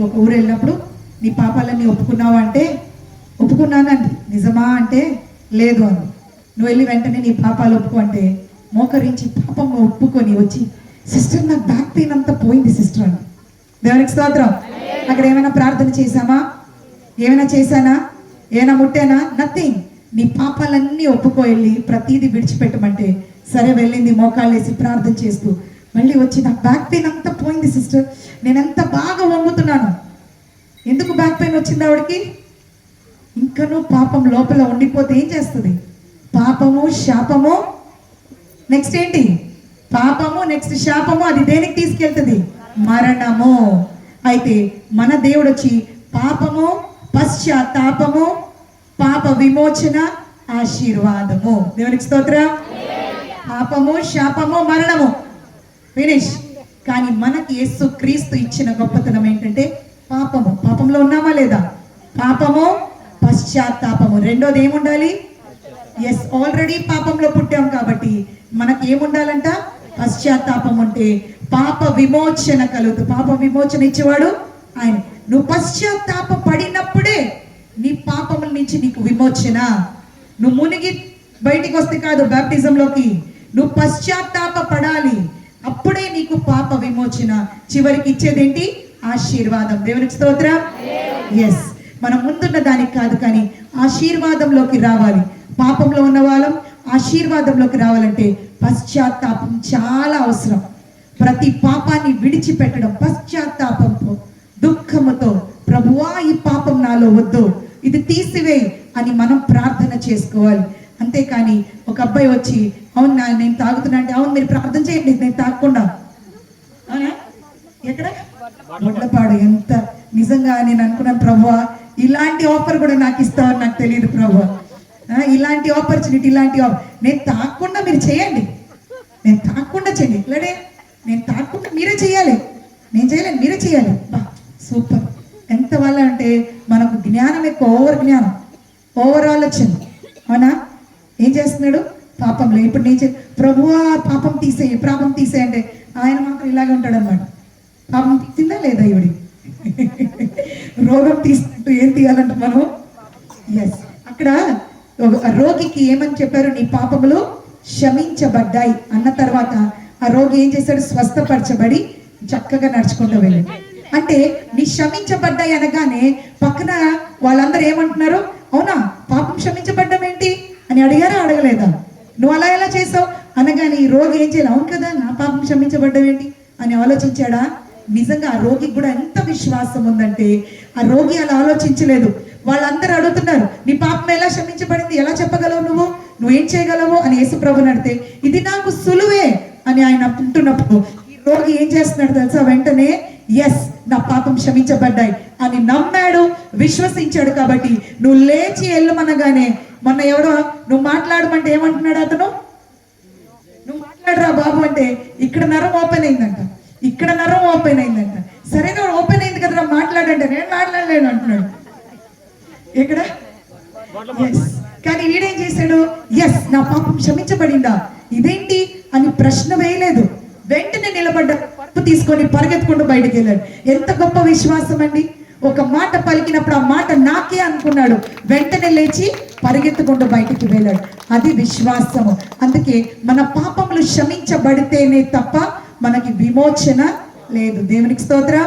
ఒక ఊరు వెళ్ళినప్పుడు నీ పాపాలన్నీ ఒప్పుకున్నావా అంటే ఒప్పుకున్నానండి నిజమా అంటే లేదు అంది నువ్వు వెళ్ళి వెంటనే నీ పాపాలు ఒప్పుకో అంటే మోకరించి పాపం ఒప్పుకొని వచ్చి సిస్టర్ నాకు బ్యాక్ పెయిన్ అంతా పోయింది సిస్టర్ అని. దేవునికి స్తోత్రం. అక్కడ ఏమైనా ప్రార్థన చేశామా? ఏమైనా చేశానా? ఏమైనా ముట్టానా? నథింగ్ నీ పాపాలన్నీ ఒప్పుకో వెళ్ళి ప్రతీది విడిచిపెట్టమంటే సరే వెళ్ళింది మోకాళ్ళు వేసి ప్రార్థన చేస్తూ మళ్ళీ వచ్చి నాకు బ్యాక్ పెయిన్ అంతా పోయింది సిస్టర్ నేను ఎంత బాగా వంగుతున్నాను. ఎందుకు బ్యాక్ పెయిన్ వచ్చింది ఆవిడకి? ఇంకనూ పాపం లోపల ఉండిపోతే ఏం చేస్తుంది? పాపము శాపము? నెక్స్ట్ ఏంటి? పాపము నెక్స్ట్ శాపము అది దేనికి తీసుకెళ్తుంది? మరణము. అయితే మన దేవుడు వచ్చి పాపము పశ్చాత్తాపము పాప విమోచన ఆశీర్వాదము. దేవునికి స్తోత్రం. పాపము శాపము మరణము. ఫినిష్ కానీ మనకి యేసు క్రీస్తు ఇచ్చిన గొప్పతనం ఏంటంటే పాపము. పాపంలో ఉన్నామా లేదా? పాపము పశ్చాత్తాపము. రెండోది ఏముండాలి? ఎస్ ఆల్రెడీ పాపంలో పుట్టాం కాబట్టి మనకి ఏముండాలంట? పశ్చాత్తాపం ఉంటే పాప విమోచన కలుగుతుంది. పాప విమోచన ఇచ్చేవాడు ఆయన. నువ్వు పశ్చాత్తాప పడినప్పుడే నీ పాపముల నుంచి నీకు విమోచన. నువ్వు మునిగి బయటికి వస్తే కాదు బ్యాప్టిజంలోకి నువ్వు పశ్చాత్తాప పడాలి అప్పుడే నీకు పాప విమోచన. చివరికి ఇచ్చేదేంటి? ఆశీర్వాదం. దేవునికి స్తోత్ర. ఎస్ మనం ముందున్న దానికి కాదు కానీ ఆశీర్వాదంలోకి రావాలి. పాపంలో ఉన్న వాళ్ళం ఆశీర్వాదంలోకి రావాలంటే పశ్చాత్తాపం చాలా అవసరం. ప్రతి పాపాన్ని విడిచిపెట్టడం పశ్చాత్తాపంతో దుఃఖముతో ప్రభువా ఈ పాపం నాలో వద్దు. ఇది తీసివేయి అని మనం ప్రార్థన చేసుకోవాలి. అంతేకాని ఒక అబ్బాయి వచ్చి అవును నా- నేను తాగుతున్నా అంటే అవును మీరు ప్రార్థన చేయండి నేను తాగకుండా. అవునా? ఎక్కడ? వడ్లపాడు ఎంత నిజంగా నేను అనుకున్నాను ప్రభు ఇలాంటి ఆఫర్ కూడా నాకు ఇస్తావని నాకు తెలియదు ప్రభు. ఇలాంటి ఆపర్చునిటీ ఇలాంటి ఆఫర్ నేను తాగకుండా మీరు చేయండి. నేను తాగకుండా చేయండి. ఇట్లాడే నేను తాగకుండా మీరే చేయాలి. నేను చేయలేను మీరే చేయాలి. బా సూపర్. ఎంత వల్ల అంటే మనకు జ్ఞానం ఎక్కువ ఓవర్ జ్ఞానం ఓవర్ ఆలోచన. అవునా? ఏం చేస్తున్నాడు? పాపంలో ఇప్పుడు నేను ప్రభు ప్రభువా పాపం తీసేయి పాపం తీసేయి అంటే ఆయన మాత్రం ఇలాగే ఉంటాడు అనమాట పాపం తీసిందా లేదా ఇవిడి రోగం తీసినట్టు ఏం తీయాలంట మనం? ఎస్ అక్కడ రోగికి ఏమని చెప్పారు? నీ పాపములు క్షమించబడ్డాయి అన్న తర్వాత ఆ రోగి ఏం చేశాడు? స్వస్థపరచబడి చక్కగా నడుచుకుంటూ వెళ్ళాడు. అంటే నీ క్షమించబడ్డాయి అనగానే పక్కన వాళ్ళందరూ ఏమంటున్నారు? అవునా? పాపం క్షమించబడ్డం ఏంటి? అని అడిగారా? అడగలేదా? నువ్వు అలా ఎలా చేసావు? అనగానే ఈ రోగి ఏం చేయాలి అవును కదా నా పాపం క్షమించబడ్డవేంటి అని ఆలోచించాడా? నిజంగా ఆ రోగికి కూడా ఎంత విశ్వాసం ఉందంటే ఆ రోగి అలా ఆలోచించలేదు. వాళ్ళందరూ అడుగుతున్నారు నీ పాపం ఎలా క్షమించబడింది? ఎలా చెప్పగలవు నువ్వు? నువ్వేం చేయగలవు? అని యేసుప్రభు అడితే ఇది నాకు సులువే అని ఆయన అంటున్నప్పుడు ఈ రోగి ఏం చేస్తున్నాడు తెలుసా? వెంటనే ఎస్ నా పాపం క్షమించబడ్డాయి అని నమ్మాడు విశ్వసించాడు కాబట్టి నువ్వు లేచి వెళ్ళమనగానే మొన్న ఎవడో నువ్వు మాట్లాడమంటే ఏమంటున్నాడు అతను? నువ్వు మాట్లాడరా బాబు అంటే ఇక్కడ నరం ఓపెన్ అయిందంట. ఇక్కడ నరం ఓపెన్ అయిందంట. సరేనా ఓపెన్ అయింది కదరా మాట్లాడంటే నేను మాట్లాడలేను అంటున్నాడు. ఇక్కడ కానీ వీడేం చేశాడు? ఎస్ నా పాపం క్షమించబడిందా? ఇదేంటి? అని ప్రశ్న వేయలేదు. వెంటనే నిలబడ్డ పరుపు తీసుకొని పరిగెత్తుకుంటూ బయటికి వెళ్ళాడు. ఎంత గొప్ప విశ్వాసం అండి ఒక మాట పలికినప్పుడు ఆ మాట నాకే అనుకున్నాడు. వెంటనే లేచి పరిగెత్తుకుంటూ బయటికి వెళ్ళాడు. అది విశ్వాసము. అందుకే మన పాపములు క్షమించబడితేనే తప్ప మనకి విమోచన లేదు. దేవునికి స్తోత్రం.